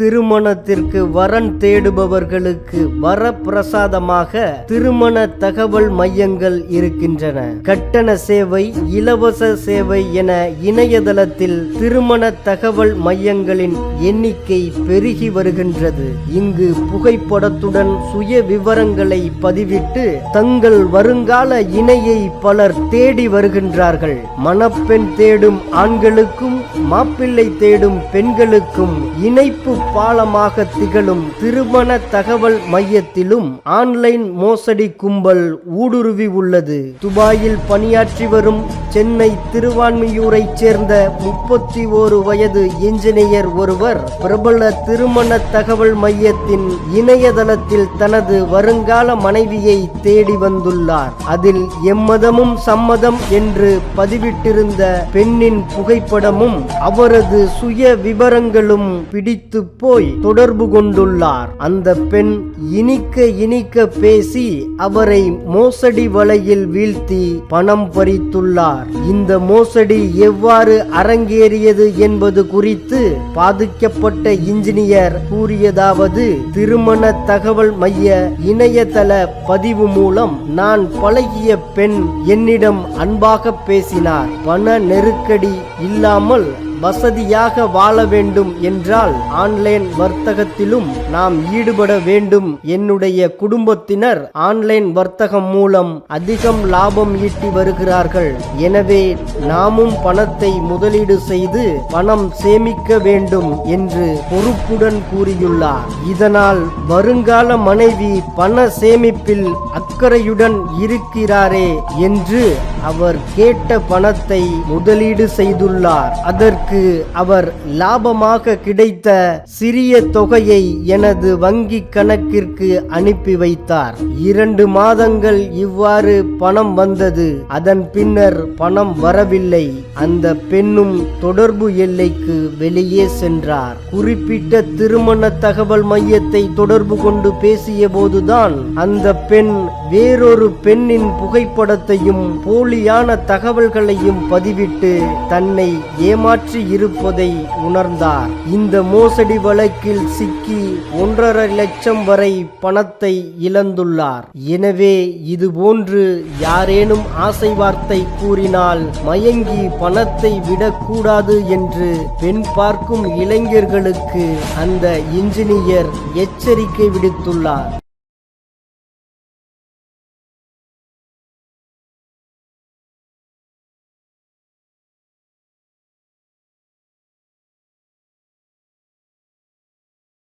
திருமணத்திற்கு வரன் தேடுபவர்களுக்கு வரப்பிரசாதமாக திருமண தகவல் மையங்கள் இருக்கின்றன. கட்டண சேவை இலவச சேவை என இணையதளத்தில் திருமண தகவல் மையங்களின் எண்ணிக்கை பெருகி வருகின்றது. இங்கு புகைப்படத்துடன் சுய விவரங்களை பதிவிட்டு தங்கள் வருங்கால இணையை பலர் தேடி வருகின்றார்கள். மணப்பெண் தேடும் ஆண்களுக்கும் மாப்பிள்ளை தேடும் பெண்களுக்கும் இணைப்பு பாலமாக திகழும் திருமண தகவல் மையத்திலும் ஆன்லைன் மோசடி கும்பல் ஊடுருவி உள்ளது. துபாயில் பணியாற்றி வரும் சென்னை திருவான்மியூரைச் சேர்ந்த முப்பத்தி ஓரு வயது என்ஜினியர் ஒருவர் பிரபல திருமண தகவல் மையத்தின் இணையதளத்தில் தனது வருங்கால மனைவியை தேடி வந்துள்ளார். அதில் எம்மதமும் சம்மதம் என்று பதிவிட்டிருந்த பெண்ணின் புகைப்படமும் அவரது சுய விவரங்களும் பிடித்து போய் தொடர்பு கொண்டுள்ளார். அந்த பெண் இனிக்க இனிக்க பேசி அவரை மோசடி வலையில் வீழ்த்தி பணம் பறித்துள்ளார். இந்த மோசடி எவ்வாறு அரங்கேறியது என்பது குறித்து பாதிக்கப்பட்ட இன்ஜினியர் கூறியதாவது திருமண தகவல் மைய இணையதள பதிவு மூலம் நான் பழகிய பெண் என்னிடம் அன்பாக பேசினார். பண நெருக்கடி இல்லாமல் வசதியாக வாழ வேண்டும் என்றால் ஆன்லைன் வர்த்தகத்திலும் நாம் ஈடுபட வேண்டும். என்னுடைய குடும்பத்தினர் ஆன்லைன் வர்த்தகம் மூலம் அதிகம் லாபம் ஈட்டி வருகிறார்கள். எனவே நாமும் பணத்தை முதலீடு செய்து பணம் சேமிக்க வேண்டும் என்று பொறுப்புடன் கூறியுள்ளார். இதனால் வருங்கால மனைவி பண சேமிப்பில் அக்கறையுடன் இருக்கிறாரே என்று அவர் கேட்ட பணத்தை முதலீடு செய்துள்ளார். அதற்கு அவர் லாபமாக கிடைத்த சிறிய தொகையை எனது வங்கி கணக்கிற்கு அனுப்பி வைத்தார். இரண்டு மாதங்கள் இவ்வாறு பணம் வந்தது. அதன் பின்னர் பணம் வரவில்லை. அந்த பெண்ணும் தொடர்பு எல்லைக்கு வெளியே சென்றார். குறிப்பிட்ட திருமண தகவல் மையத்தை தொடர்பு கொண்டு பேசிய போதுதான் அந்த பெண் வேறொரு பெண்ணின் புகைப்படத்தையும் போலியான தகவல்களையும் பதிவிட்டு தன்னை ஏமாற்றி இருப்பதை உணர்ந்தார். இந்த மோசடி வழக்கில் சிக்கி ஒன்றரை லட்சம் வரை பணத்தை இழந்துள்ளார். எனவே இதுபோன்று யாரேனும் ஆசை வார்த்தை கூறினால் மயங்கி பணத்தை விடக்கூடாது என்று பெண் பார்க்கும் இளைஞர்களுக்கு அந்த இன்ஜினியர் எச்சரிக்கை விடுத்துள்ளார்.